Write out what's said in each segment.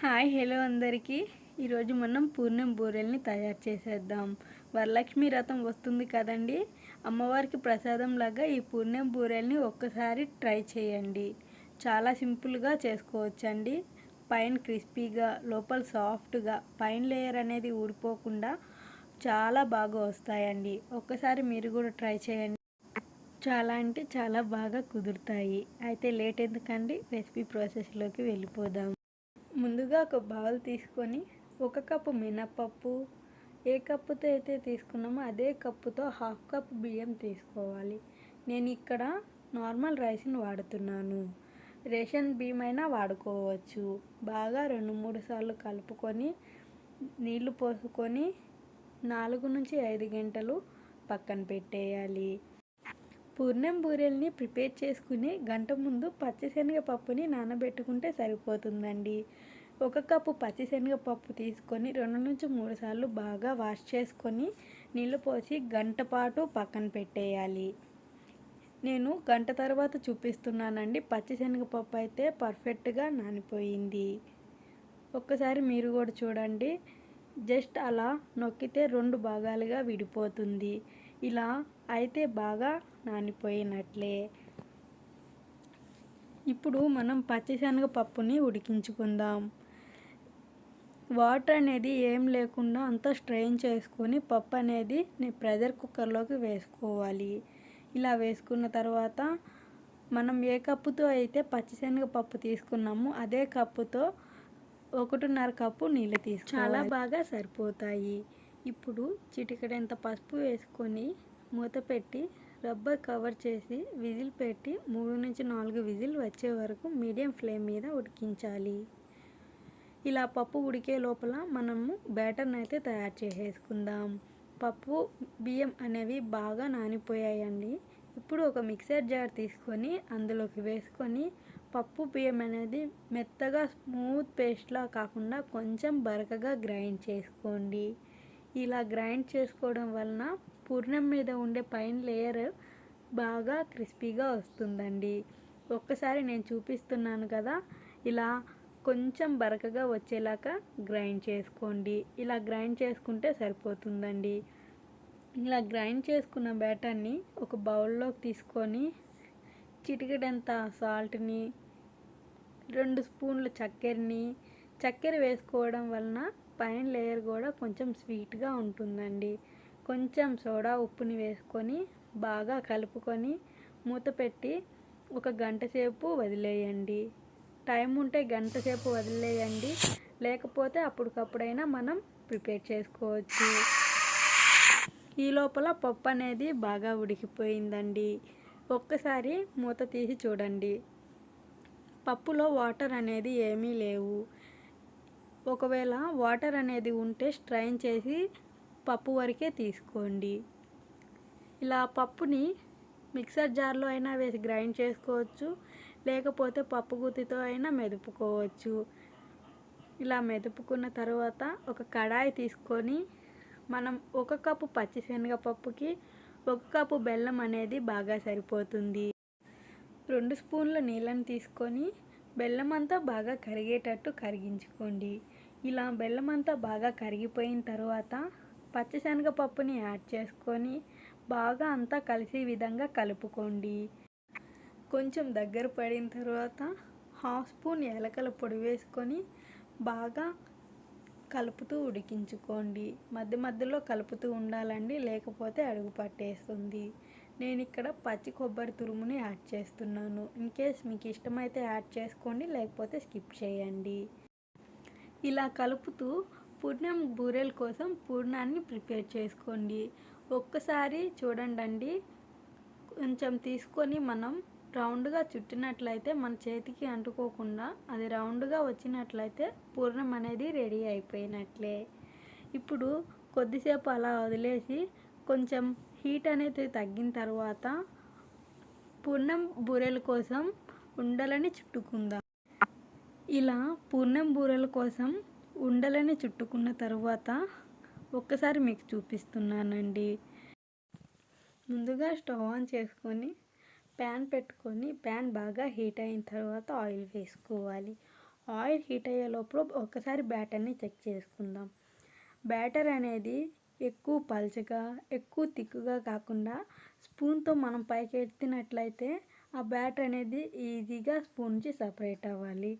Hi hello అందరికీ. ఈరోజు మనం పూర్ణం బూరెల్ని తయారు చేసేద్దాం. వరలక్ష్మి రథం వస్తుంది కదండి? అమ్మవారికి ప్రసాదం లాగా ఈ పూర్ణం బూరెల్ని ఒక్కసారి ట్రై చేయండి. చాలా సింపుల్గా చేసుకోవచ్చండి. పైన క్రిస్పీగా లోపల సాఫ్ట్గా పైన లేయర్ అనేది ఊడిపోకుండా చాలా బాగా వస్తాయండి. ఒక్కసారి మీరు కూడా ట్రై చేయండి. చాలా అంటే చాలా బాగా కుదురుతాయి. అయితే లేట్ ఎందుకండి? రెసిపీ ప్రాసెస్లోకి వెళ్ళిపోదాం. ముందుగా ఒక బౌల్ తీసుకొని ఒక కప్పు మినప్పప్పు ఏ కప్పుతో అయితే తీసుకున్నామో అదే కప్పుతో హాఫ్ కప్ బియ్యం తీసుకోవాలి. నేను ఇక్కడ నార్మల్ రైస్ని వాడుతున్నాను. రేషన్ బియ్యం అయినా వాడుకోవచ్చు. బాగా రెండు మూడు సార్లు కలుపుకొని నీళ్ళు పోసుకొని నాలుగు నుంచి ఐదు గంటలు పక్కన పెట్టేయాలి. పూర్ణం బూరెల్ని ప్రిపేర్ చేసుకుని గంట ముందు పచ్చిశనగపప్పుని నానబెట్టుకుంటే సరిపోతుందండి. ఒక కప్పు పచ్చిశనగపప్పు తీసుకొని రెండు నుంచి మూడు సార్లు బాగా వాష్ చేసుకొని నీళ్ళు పోసి గంట పాటు పక్కన పెట్టేయాలి. నేను గంట తర్వాత చూపిస్తున్నానండి. పచ్చిశనగపప్పు అయితే పర్ఫెక్ట్గా నానిపోయింది. ఒక్కసారి మీరు కూడా చూడండి. జస్ట్ అలా నొక్కితే రెండు భాగాలుగా విడిపోతుంది. ఇలా అయితే బాగా నానిపోయినట్లే. ఇప్పుడు మనం పచ్చిశనగ పప్పుని ఉడికించుకుందాం. వాటర్ అనేది ఏం లేకుండా అంతా స్ట్రెయిన్ చేసుకొని పప్పు అనేది ప్రెషర్ కుక్కర్లోకి వేసుకోవాలి. ఇలా వేసుకున్న తర్వాత మనం ఏ కప్పుతో అయితే పచ్చిశనగ పప్పు తీసుకున్నామో అదే కప్పుతో ఒకటిన్నర కప్పు నీళ్ళు తీసుకు చాలా బాగా సరిపోతాయి. ఇప్పుడు చిటికడంత పసుపు వేసుకొని మూత పెట్టి రబ్బర్ కవర్ చేసి విజిల్ పెట్టి మూడు నుంచి నాలుగు విజిల్ వచ్చే వరకు మీడియం ఫ్లేమ్ మీద ఉడికించాలి. ఇలా పప్పు ఉడికే లోపల మనము బ్యాటర్ని అయితే తయారు చేసేసుకుందాం. పప్పు బియ్యం అనేవి బాగా నానిపోయాయండి. ఇప్పుడు ఒక మిక్సర్ జార్ తీసుకొని అందులోకి వేసుకొని పప్పు బియ్యం అనేది మెత్తగా స్మూత్ పేస్ట్లా కాకుండా కొంచెం బరకగా గ్రైండ్ చేసుకోండి. ఇలా గ్రైండ్ చేసుకోవడం వలన పూర్ణం మీద ఉండే పైన లేయర్ బాగా క్రిస్పీగా వస్తుందండి. ఒక్కసారి నేను చూపిస్తున్నాను కదా ఇలా కొంచెం బరకగా వచ్చేలాగా గ్రైండ్ చేసుకోండి. ఇలా గ్రైండ్ చేసుకుంటే సరిపోతుందండి. ఇలా గ్రైండ్ చేసుకున్న బ్యాటర్ని ఒక బౌల్లోకి తీసుకొని చిటికెడంత సాల్ట్ని రెండు స్పూన్ల చక్కెరని చక్కెర వేసుకోవడం వలన పైన లేయర్ కూడా కొంచెం స్వీట్గా ఉంటుందండి. కొంచెం సోడా ఉప్పుని వేసుకొని బాగా కలుపుకొని మూత పెట్టి ఒక గంట సేపు వదిలేయండి. టైం ఉంటే గంట సేపు వదిలేయండి. లేకపోతే అప్పటికప్పుడైనా మనం ప్రిపేర్ చేసుకోవచ్చు. ఈ లోపల పప్పు అనేది బాగా ఉడికిపోయిందండి. ఒక్కసారి మూత తీసి చూడండి. పప్పులో వాటర్ అనేది ఏమీ లేవు. ఒకవేళ వాటర్ అనేది ఉంటే స్ట్రైన్ చేసి పప్పు వరకే తీసుకోండి. ఇలా పప్పుని మిక్సర్ జార్లో అయినా వేసి గ్రైండ్ చేసుకోవచ్చు. లేకపోతే పప్పు గుత్తితో అయినా మెదుపుకోవచ్చు. ఇలా మెదుపుకున్న తర్వాత ఒక కడాయి తీసుకొని మనం ఒక కప్పు పచ్చిశనగపప్పుకి ఒక కప్పు బెల్లం అనేది బాగా సరిపోతుంది. రెండు స్పూన్ల నీళ్ళని తీసుకొని బెల్లం అంతా బాగా కరిగేటట్టు కరిగించుకోండి. ఇలా బెల్లం అంతా బాగా కరిగిపోయిన తర్వాత పచ్చిశనగపప్పుని యాడ్ చేసుకొని బాగా అంతా కలిసే విధంగా కలుపుకోండి. కొంచెం దగ్గర పడిన తర్వాత హాఫ్ స్పూన్ ఏలకల పొడి వేసుకొని బాగా కలుపుతూ ఉడికించుకోండి. మధ్య మధ్యలో కలుపుతూ ఉండాలండి లేకపోతే అడుగు పట్టేస్తుంది. నేను ఇక్కడ పచ్చి కొబ్బరి తురుముని యాడ్ చేస్తున్నాను. ఇన్ కేస్ మీకు ఇష్టమైతే యాడ్ చేసుకోండి లేకపోతే స్కిప్ చేయండి. ఇలా కలుపుతూ పూర్ణం బూరెల కోసం పూర్ణాన్ని ప్రిపేర్ చేసుకోండి. ఒక్కసారి చూడండి కొంచెం తీసుకొని మనం రౌండ్గా చుట్టినట్లయితే మన చేతికి అంటుకోకుండా అది రౌండ్గా వచ్చినట్లయితే పూర్ణం అనేది రెడీ అయిపోయినట్లే. ఇప్పుడు కొద్దిసేపు అలా వదిలేసి కొంచెం హీట్ అనేది తగ్గిన తర్వాత పూర్ణం బూరెల కోసం ఉండలని చుట్టుకుందాం. ఇలా పూర్ణం బూరెల కోసం ఉండలని చుట్టుకున్న తర్వాత ఒక్కసారి మీకు చూపిస్తున్నానండి. ముందుగా స్టవ్ ఆన్ చేసుకొని ప్యాన్ పెట్టుకొని ప్యాన్ బాగా హీట్ అయిన తర్వాత ఆయిల్ వేసుకోవాలి. ఆయిల్ హీట్ అయ్యే లోపల ఒకసారి బ్యాటర్ని చెక్ చేసుకుందాం. బ్యాటర్ అనేది ఎక్కువ పల్చగా ఎక్కువ తిక్కుగా కాకుండా స్పూన్తో మనం పైకి ఎత్తినట్లయితే ఆ బ్యాటర్ అనేది ఈజీగా స్పూన్ నుంచి సపరేట్ అవ్వాలి.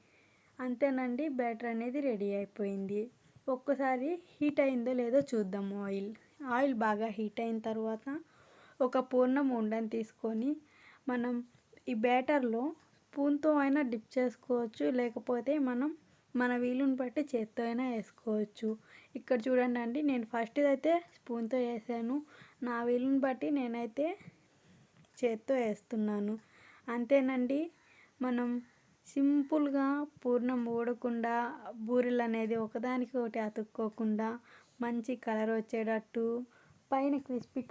అంతేనండి బ్యాటర్ అనేది రెడీ అయిపోయింది. ఒక్కసారి హీట్ అయిందో లేదో చూద్దాము ఆయిల్. ఆయిల్ బాగా హీట్ అయిన తర్వాత ఒక పూర్ణం ఉండని తీసుకొని మనం ఈ బ్యాటర్లో స్పూన్తో అయినా డిప్ చేసుకోవచ్చు లేకపోతే మనం మన వీలుని బట్టి చేత్తో అయినా వేసుకోవచ్చు. ఇక్కడ చూడండి అండి నేను ఫస్ట్ అయితే స్పూన్తో వేసాను. నా వీలుని బట్టి నేనైతే చేత్తో వేస్తున్నాను. అంతేనండి మనం సింపుల్గా పూర్ణం ఊడకుండా బూరెలు అనేది ఒకదానికి ఒకటి అతుక్కోకుండా మంచి కలర్ వచ్చేటట్టు పైన క్రిస్పీ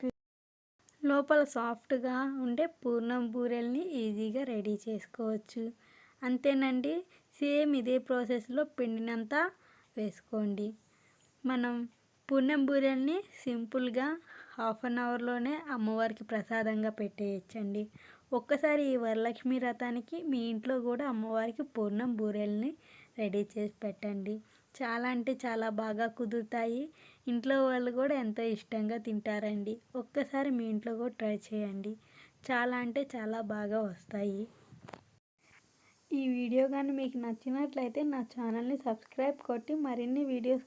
లోపల సాఫ్ట్గా ఉండే పూర్ణం బూరెల్ని ఈజీగా రెడీ చేసుకోవచ్చు. అంతేనండి సేమ్ ఇదే ప్రాసెస్లో పిండినంతా వేసుకోండి. మనం పూర్ణం బూరెల్ని సింపుల్గా హాఫ్ అన్ అవర్లోనే అమ్మవారికి ప్రసాదంగా పెట్టేయచ్చండి. ఒక్కసారి ఈ వరలక్ష్మి రథానికి మీ ఇంట్లో కూడా అమ్మవారికి పూర్ణం బూరెల్ని రెడీ చేసి పెట్టండి. చాలా అంటే చాలా బాగా కుదురుతాయి. ఇంట్లో వాళ్ళు కూడా ఎంతో ఇష్టంగా తింటారండి. ఒక్కసారి మీ ఇంట్లో కూడా ట్రై చేయండి. చాలా అంటే చాలా బాగా వస్తాయి. ఈ వీడియో కానీ మీకు నచ్చినట్లయితే నా ఛానల్ని సబ్స్క్రైబ్ కొట్టి మరిన్ని వీడియోస్